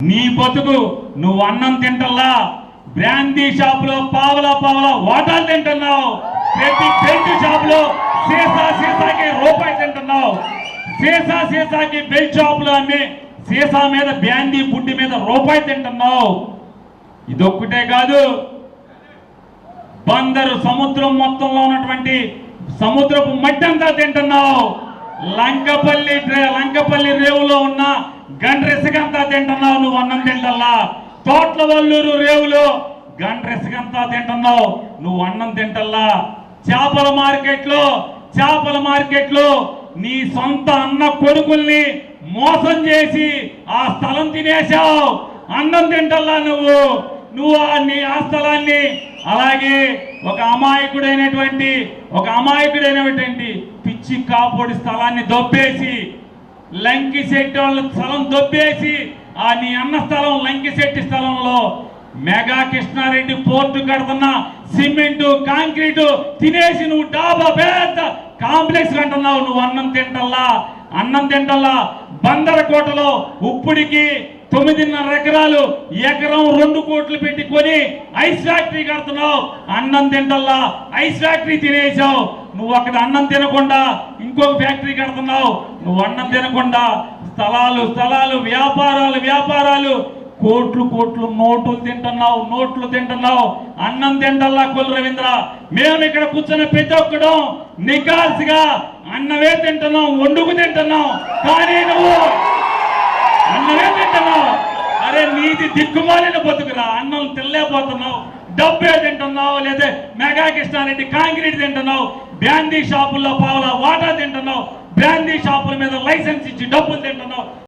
నీ బతుకు నువ్వు అన్నం తింటల్లా. బ్రాందీ షాపులో పావలా పావలా వాటాలు తింటున్నావు. ప్రతి బెల్ట్ షాపులో సీసా సీసాకి రూపాయి తింటున్నావు. సీసా సీసాకి బెల్ట్ షాపులో అమ్మి సీసా మీద బ్రాందీ బుడ్డి మీద రూపాయి తింటున్నావు. ఇదొక్కటే కాదు. బందరు సముద్రం మొత్తంలో ఉన్నటువంటి సముద్రపు మట్టి అంతా తింటున్నావు. లంకపల్లి లంకపల్లి రేవులో ఉన్న గండ్రెసకంతా తింటున్నావు. అన్నం తింటల్లా? తోట్ల వల్లూరు రేవులో గండ్రెసగంతా తింటున్నావు? నువ్వు అన్నం తింటల్లా? చేపల మార్కెట్లో చేపల మార్కెట్లో నీ సొంత అన్న కొడుకుల్ని మోసం చేసి ఆ స్థలం తినేశావు. అన్నం తింటల్లా నువ్వు? నువ్వు ఆ నీ ఆ స్థలాన్ని అలాగే ఒక అమాయకుడైనటువంటి ఒక అమాయకుడైనటువంటి పిచ్చి కాపోడి స్థలాన్ని దొబ్బేసి లంకి శెట్టి వాళ్ళ స్థలం దొబ్బేసి ఆ నీ అన్న స్థలం లంకిశెట్టి స్థలంలో మెగా కృష్ణారెడ్డి పోర్టు కడుతున్న సిమెంటు కాంక్రీటు తినేసి నువ్వు డాబా పెద్ద కాంప్లెక్స్ కంటున్నావు నువ్వు అన్నం తింటల్లా అన్నం తింటల్లా. బందరకోటలో ఉప్పుడికి తొమ్మిదిన్నర ఎకరాలు ఎకరం రెండు కోట్లు పెట్టి కొని ఐస్ ఫ్యాక్టరీ కడుతున్నావు. అన్నం తింటల్లా ఐస్ ఫ్యాక్టరీ తినేసావు నువ్వు అక్కడ అన్నం తినకుండా ఇంకొక ఫ్యాక్టరీ కడుతున్నావు. నువ్వు అన్నం తినకుండా స్థలాలు స్థలాలు వ్యాపారాలు వ్యాపారాలు. కోట్లు కోట్లు నోట్లు తింటున్నావు నోట్లు తింటున్నావు. అన్నం తింటల్లా కుల రవీంద్ర. మేము ఇక్కడ కూర్చున్న ప్రతి ఒక్కడం నికాల్సిగా అన్నమే తింటున్నాం వండుకు తింటున్నాం. కానీ నువ్వు అన్నమే తింటున్నావు. అరే నీది దిక్కుమాలిన బతుకురా. అన్నం తినలేకపోతున్నావు. డబ్బే తింటున్నావు లేదా మెగా కృష్ణారెడ్డి కాంక్రీట్ తింటున్నావు. బ్రాందీ షాపుల్లో పావుల వాటా తింటున్నావు. బ్రాందీ షాపుల మీద to double them or not?